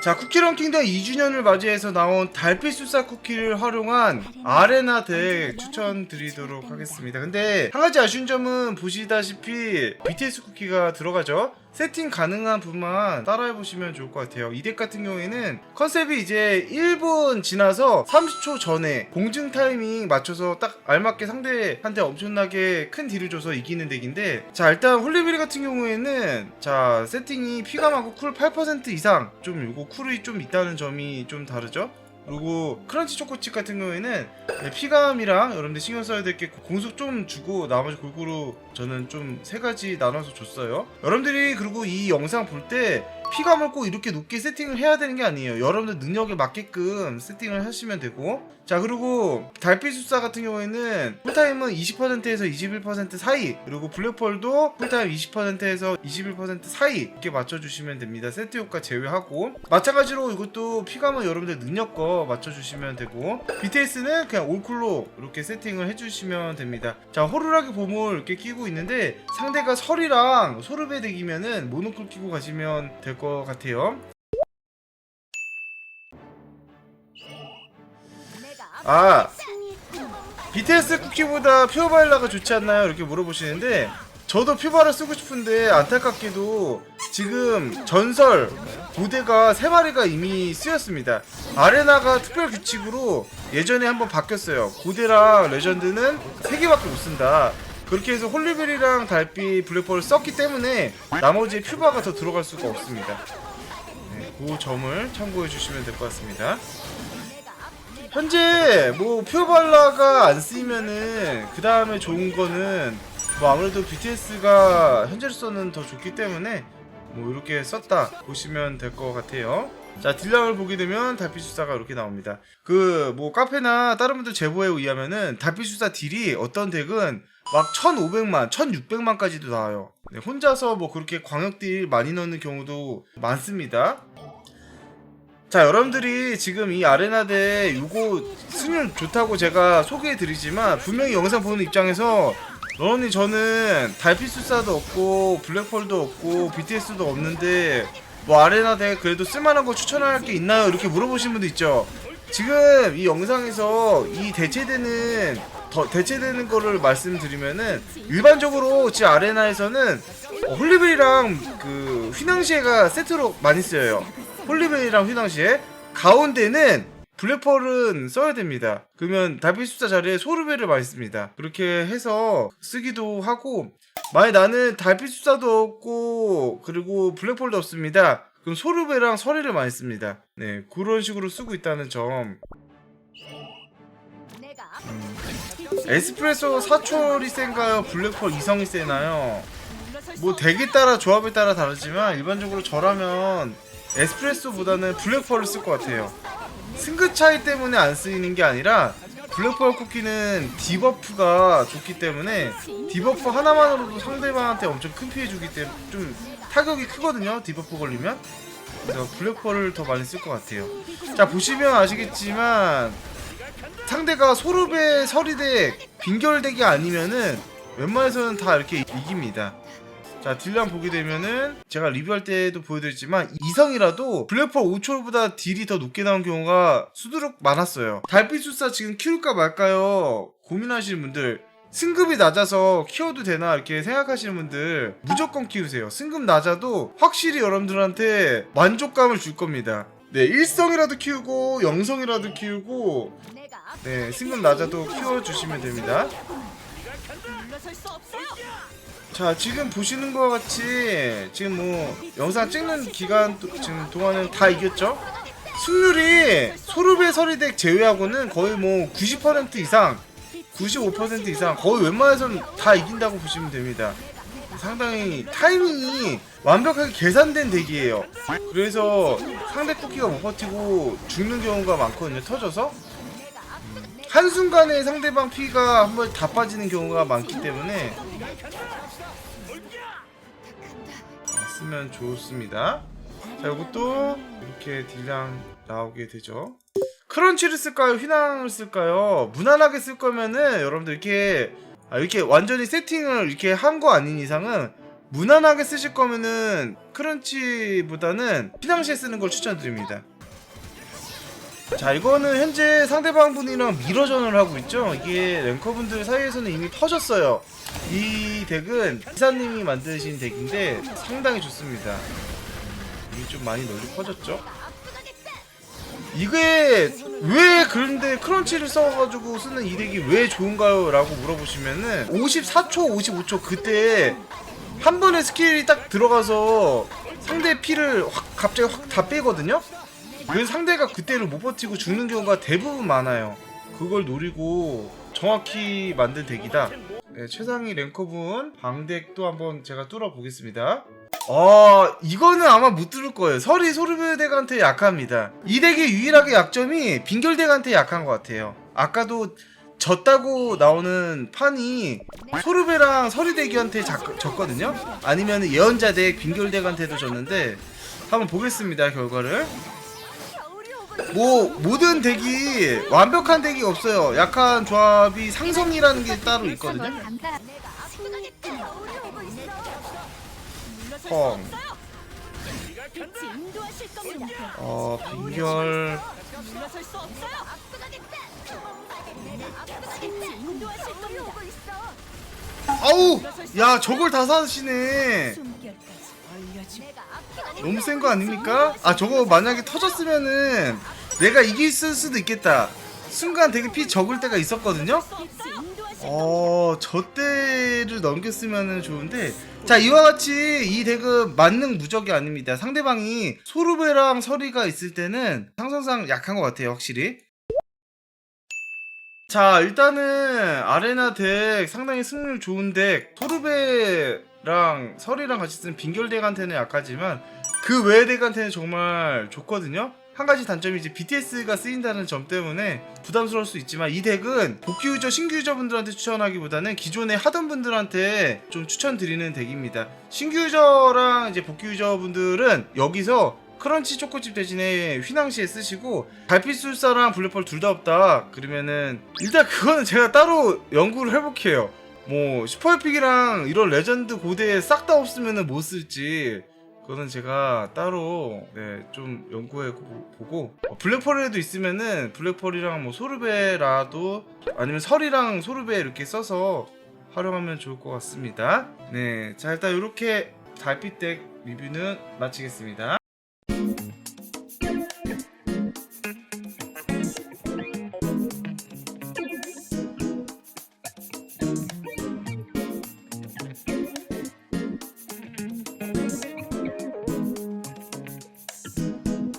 자 쿠키 런 킹덤 2주년을 맞이해서 나온 달빛 수사 쿠키를 활용한 아레나 덱 추천드리도록 하겠습니다. 근데 한 가지 아쉬운 점은 보시다시피 BTS 쿠키가 들어가죠 세팅 가능한 분만 따라해 보시면 좋을 것 같아요. 이 덱 같은 경우에는 컨셉이 이제 1분 지나서 30초 전에 공증 타이밍 맞춰서 딱 알맞게 상대한테 엄청나게 큰 딜을 줘서 이기는 덱인데 자 일단 홀리베리 같은 경우에는 자 세팅이 피감하고 쿨 8% 이상 좀 요거 쿨이 좀 있다는 점이 좀 다르죠? 그리고 크런치 초코칩 같은 경우에는 네, 피감이랑 여러분들 신경 써야 될 게 공속 좀 주고 나머지 골고루 저는 좀 세 가지 나눠서 줬어요. 여러분들이 그리고 이 영상 볼 때 피감을 꼭 이렇게 높게 세팅을 해야 되는 게 아니에요. 여러분들 능력에 맞게끔 세팅을 하시면 되고 자 그리고 달빛 숫사 같은 경우에는 풀타임은 20%에서 21% 사이 그리고 블랙펄도 풀타임 20%에서 21% 사이 이렇게 맞춰주시면 됩니다. 세트 효과 제외하고 마찬가지로 이것도 피감은 여러분들 능력 거 맞춰주시면 되고 BTS는 그냥 올쿨로 이렇게 세팅을 해주시면 됩니다. 자 호루라기 보물 이렇게 끼고 있는데 상대가 설이랑 소르베 덱이면은 모노쿨 끼고 가시면 될 것 같아요. 아 BTS 쿠키보다 퓨어바일라가 좋지 않나요? 이렇게 물어보시는데 저도 퓨바를 쓰고 싶은데 안타깝게도 지금 전설 고대가 세 마리가 이미 쓰였습니다. 아레나가 특별 규칙으로 예전에 한번 바뀌었어요. 고대랑 레전드는 세 개밖에 못 쓴다. 그렇게 해서 홀리베리랑 달빛 블랙펄을 썼기 때문에 나머지 퓨바가 더 들어갈 수가 없습니다. 네, 그 점을 참고해 주시면 될 것 같습니다. 현재 뭐 퓨어발라가 안 쓰이면은 그 다음에 좋은 거는 뭐 아무래도 BTS가 현재로서는 더 좋기 때문에 뭐 이렇게 썼다 보시면 될 것 같아요. 자 딜량을 보게 되면 달빛 수사가 이렇게 나옵니다. 그 뭐 카페나 다른 분들 제보에 의하면은 달빛 수사 딜이 어떤 덱은 막 1,500만, 1,600만까지도 나와요. 네, 혼자서 뭐 그렇게 광역 딜 많이 넣는 경우도 많습니다. 자 여러분들이 지금 이 아레나대 요거 승률 좋다고 제가 소개해드리지만 분명히 영상 보는 입장에서 러니 저는 달빛 수사도 없고 블랙펄도 없고 BTS도 없는데 뭐 아레나대 그래도 쓸만한 거 추천할 게 있나요? 이렇게 물어보신 분도 있죠. 지금 이 영상에서 이 대체되는 더 대체되는 거를 말씀드리면은 일반적으로 지 아레나에서는 어, 홀리베리랑 그 휘낭시에가 세트로 많이 쓰여요. 홀리베리랑 휘낭시에. 가운데는 블랙펄은 써야 됩니다. 그러면 달빛 숫자 자리에 소르베를 많이 씁니다. 그렇게 해서 쓰기도 하고 만약 나는 달빛 숫자도 없고 그리고 블랙펄도 없습니다. 그럼 소르베랑 서리를 많이 씁니다. 네 그런 식으로 쓰고 있다는 점. 에스프레소 사초리 센가요? 블랙펄 이성이 세나요? 뭐 덱에 따라 조합에 따라 다르지만 일반적으로 저라면 에스프레소보다는 블랙펄을 쓸 것 같아요. 승급 차이 때문에 안 쓰이는 게 아니라 블랙펄 쿠키는 디버프가 좋기 때문에 디버프 하나만으로도 상대방한테 엄청 큰 피해 주기 때문에 좀 타격이 크거든요. 디버프 걸리면. 그래서 블랙펄을 더 많이 쓸 것 같아요. 자 보시면 아시겠지만 상대가 소르베 서리덱 빈결덱이 아니면은 웬만해서는 다 이렇게 이깁니다. 자 딜량 보게 되면은 제가 리뷰할 때도 보여드렸지만 이성이라도 블랙펄 5초보다 딜이 더 높게 나온 경우가 수두룩 많았어요. 달빛수사 지금 키울까 말까요? 고민하시는 분들 승급이 낮아서 키워도 되나 이렇게 생각하시는 분들 무조건 키우세요. 승급 낮아도 확실히 여러분들한테 만족감을 줄 겁니다. 네 일성이라도 키우고 영성이라도 키우고 네 승급 낮아도 키워주시면 됩니다 자 지금 보시는 것 같이 지금 뭐 영상 찍는 기간 도- 지금 동안은 다 이겼죠? 승률이 소르베 서리덱 제외하고는 거의 뭐 90% 이상 95% 이상 거의 웬만해서는 다 이긴다고 보시면 됩니다. 상당히 타이밍이 완벽하게 계산된 덱이에요. 그래서 상대 쿠키가 못 버티고 죽는 경우가 많거든요 터져서. 음, 한순간에 상대방 피가 한 번 다 빠지는 경우가 많기 때문에 쓰면 좋습니다. 자, 이것도 이렇게 딜량 나오게 되죠. 크런치를 쓸까요? 휘낭을 쓸까요? 무난하게 쓸 거면은 여러분들 이렇게 아, 이렇게 완전히 세팅을 이렇게 한 거 아닌 이상은 무난하게 쓰실 거면은 크런치보다는 피낭시에 쓰는 걸 추천드립니다. 자 이거는 현재 상대방 분이랑 미러전을 하고 있죠? 이게 랭커분들 사이에서는 이미 터졌어요. 이 덱은 이사님이 만드신 덱인데 상당히 좋습니다. 이게 좀 많이 널리 퍼졌죠? 이게 왜 그런데 크런치를 써가지고 쓰는 이 덱이 왜 좋은가요? 라고 물어보시면은 54초 55초 그때 한 번의 스킬이 딱 들어가서 상대 피를 확 갑자기 확 다 빼거든요 그래서 상대가 그때를 못 버티고 죽는 경우가 대부분 많아요. 그걸 노리고 정확히 만든 덱이다. 네, 최상위 랭커분 방덱도 한번 제가 뚫어 보겠습니다. 어 이거는 아마 못 뚫을 거예요. 설이 소르베덱한테 약합니다. 이 덱의 유일하게 약점이 빙결덱한테 약한 것 같아요. 아까도 졌다고 나오는 판이 소르베랑 서리덱한테 졌거든요. 아니면 예언자 덱 빙결덱한테도 졌는데 한번 보겠습니다 결과를. 뭐 모든 덱이 완벽한 덱이 없어요. 약한 조합이 상성이라는 게 따로 있거든요. 펑. 어 빙결. 아우 야 저걸 다 사시네. 너무 센 거 아닙니까? 아 저거 만약에 터졌으면은 내가 이길 수도 있겠다. 순간 되게 피 적을 때가 있었거든요. 어, 저 때를 넘겼으면 좋은데. 자, 이와 같이 이 덱은 만능 무적이 아닙니다. 상대방이 소르베랑 서리가 있을 때는 상성상 약한 것 같아요, 확실히. 자, 일단은 아레나 덱 상당히 승률 좋은 덱. 소르베 랑 서리랑 같이 쓰는 빙결 덱한테는 약하지만 그 외의 덱한테는 정말 좋거든요. 한 가지 단점이 이제 BTS가 쓰인다는 점 때문에 부담스러울 수 있지만 이 덱은 복귀 유저, 신규 유저분들한테 추천하기보다는 기존에 하던 분들한테 좀 추천드리는 덱입니다. 신규 유저랑 이제 복귀 유저분들은 여기서 크런치 초코칩 대신에 휘낭시에 쓰시고 달빛술사랑 블랙펄 둘 다 없다 그러면은 일단 그거는 제가 따로 연구를 해볼게요. 뭐 슈퍼에픽이랑 이런 레전드 고대에 싹 다 없으면은 못 쓸지 그거는 제가 따로 네, 좀 연구해 보- 보고 어, 블랙펄에도 있으면은 블랙펄이랑 뭐 소르베라도 아니면 설이랑 소르베 이렇게 써서 활용하면 좋을 것 같습니다. 네, 자 일단 이렇게 달빛 덱 리뷰는 마치겠습니다.